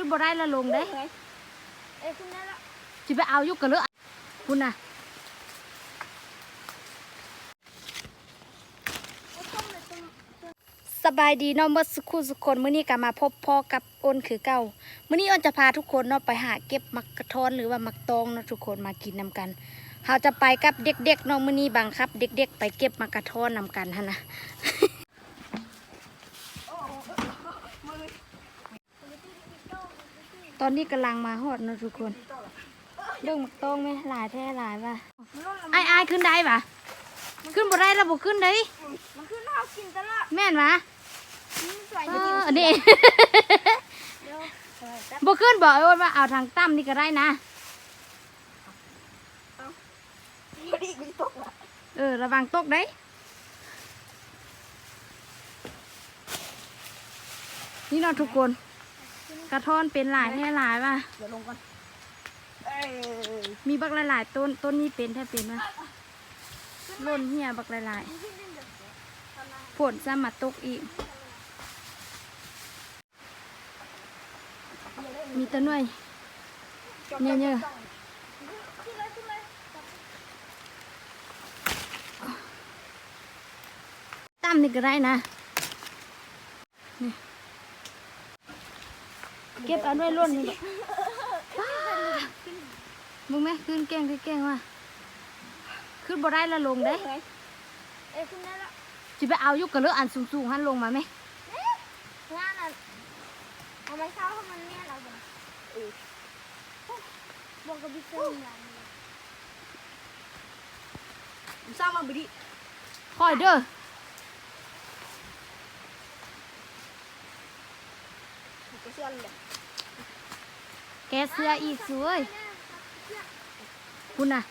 ขึ้นบ่ได้แล้วลงเด้เอ้ยขึ้นได้แล้วจิไปเอาอยู่กันเลยคุณน่ะไอ้ต้มเลยต้มสบายดีเนาะเมื่อสักครู่สุกคนมื้อนี้ก็มาพบพ่อกับอ้นคือเก่ามื้อนี้อ้นจะพาทุกคนเนาะไปหาเก็บมักกระท้อนหรือว่ามักตองเนาะทุกคนมากินนำกันเราจะไปกับเด็กๆเนาะมื้อนี้บังคับ เด็ก ๆ ไปเก็บมักกระท้อนนำกันหั่นนะ ตอนนี้กำลังมาฮอดเนาะทุกคนเรื่องมักตองไหมหลายแท้หลายว่ะไอ้ไอ้ายขึ้นได้ปะขึ้นบ่ได้แล้วบ่ขึ้นได้มันขึ้นข้าวกินตลอดแม่นวะนี่ใส่เอไปกินออันนี้ เดี๋ยวใส่แป๊บบ่ขึ้นบอกไอ้อ้นว่าเอาทางตั้มนี่ก็ได้นะ พอดีกูตกละเออ ระวังตกได้นี่เนาะทุกคน กระท้อนเป็นหลายแท่หลายว่ะเดี๋ยวลงก่อนเอ้ยมีบักหลายๆต้นต้นนี้เป็นแท้เป็นว่ะล่นเหี่ยบักหลายๆผลจะมาตกอีก มีแต้นหน่วยเนี่ยเนี่ยขึ้นเลยขึ้นเลยตั้มนี่ก็ได้นะนี่ เก็บเอาด้วยล่นนี่ดอกมึงไหมขึ้นแกล้งขึ้นแกล้งว่ะขึ้นบ่ได้แล้วลงได้เอ้ยเอ้ยขึ้นได้แล้วจะไปเอาอยุกกระเลืออันสูงๆหันลงมาไหมงานอะเอาไม้เท้าให้มันเนี่ยเราบ่เออบอกกับบิ๊กเซอร์อย่างนี้ผมสร้างมาบุรีคอยเด้อผมจะเชื่อเลย แกเสื้ออีกสวยคุณน่ะ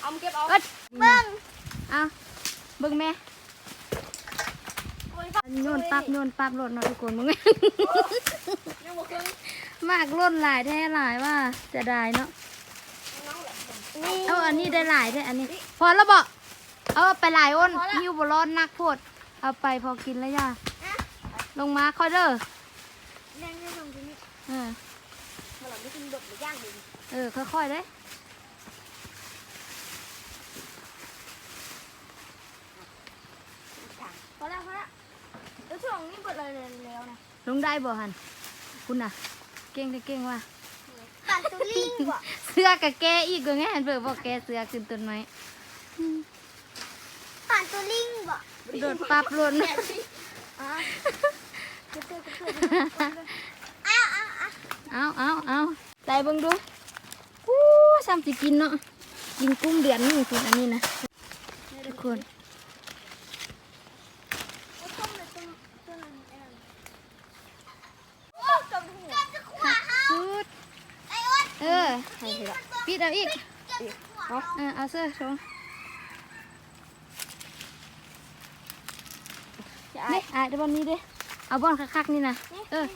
เอามาเก็บเอาเอ้ยเบิ้งเอาเบิ่งแม่โอ้ยโยนปับโยนปับรถเนาะทุกคนมึงยังบ่ครึ่งมากรถหลายแท้หลายว่าจะได้เนาะน้องแหละเอาอันนี้ได้หลายได้ออันนี้ พอแล้วบอกเอาไปหลายอ้นหิวบร้อนนักโพดเอาไปพอกินแล้วย่า ลงมาคอยเด้อแรงได้ทำตรงนี้เออเมื่อไหร่ไม่กินดกหรือย่างดีเออค่อยๆเด้อพอแล้วพอแล้วเดี๋ยวช่วงนี้เปิดเลยแล้วนะลงได้บ่หันคุณน่ะ เก่งได้เก่งว่ะปั่นตุลิงว่ะเสื้อกับแกอีกก็ไงหันเปิดบอกแกเสื้อขึ้นต้นไม้ปั่นตุลิงว่ะโดดปับหล่นอะกระเตื้อกระ เอาเอาเอาเอาใส่เบิ่งดูอู้ซ้ำสิกินเนาะกินกุ้งเดือนนี่คุณอันนี้นะทุกคนเอาต้มเลยต้มต้มอะไรนั่นโอ้ต้มหัวจะขวาเออปิดเอาอีกเอาเอเอาเสื้อชงนี่อะเดี๋ยวบอลนี้เด้ เอาบอลคักๆนี่นะเออ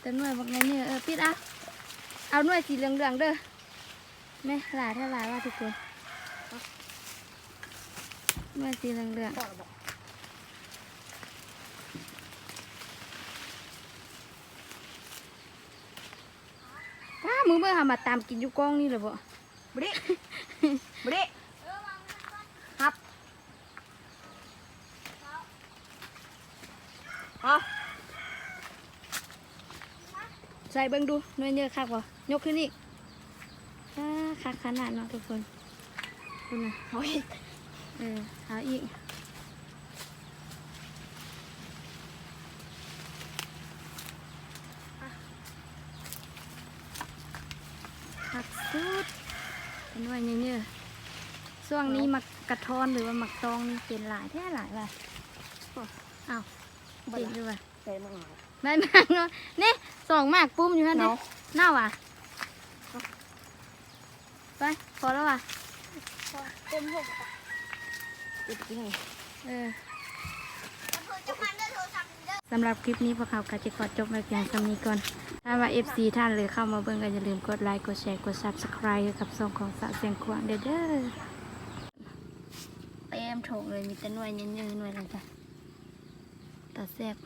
แต่หน่วยบอกไงเนี่ยเออปิดเอาเอาหน่วยสีเหลืองๆเด้อแม่หลายเท่าหลายว่าทุกคนหน่วยสีเหลืองๆว้ามือเมื่อหามาตามกินอยู่กล้องนี่เลยบ่บริบริครับ เอาใส่เบิ่งดูน่วยเยอะคักบ่ยกขึ้นอีกอ่าคักขนาดเนาะทุกคนคุณนะโอ้ยเออเอาอีกคักสุดเป็นหน่วยเยอะๆช่วงนี้มักกระท้อนหรือว่ามักตองนี่เป็นหลายแท้หลายว่ะอ้าว เจ๋งด้วยว่ะใส่มันหน่อยได้มากเนาะนี่สองหมากปุ้มอยู่ฮะเด้เนาะเน่าอะไปพอแล้วอะเต็มหกอะอีกทีหนึ่งเออจะพันด้วยโทรศัพท์เด้อสำหรับคลิปนี้พวกเขาก็จะขอจบไว้เพียงเท่านี้ก่อน ถ้าว่า FC ท่านเลยเข้ามาเบิ่งก็อย่าลืมกดไลค์ กดแชร์ กด Subscribe ให้กับช่องของสะเสียงขวางเด้อเด้อเต็มโถงเลยมีแต่หน่วยเยอะๆหน่วยอะไรจ้ะ ตต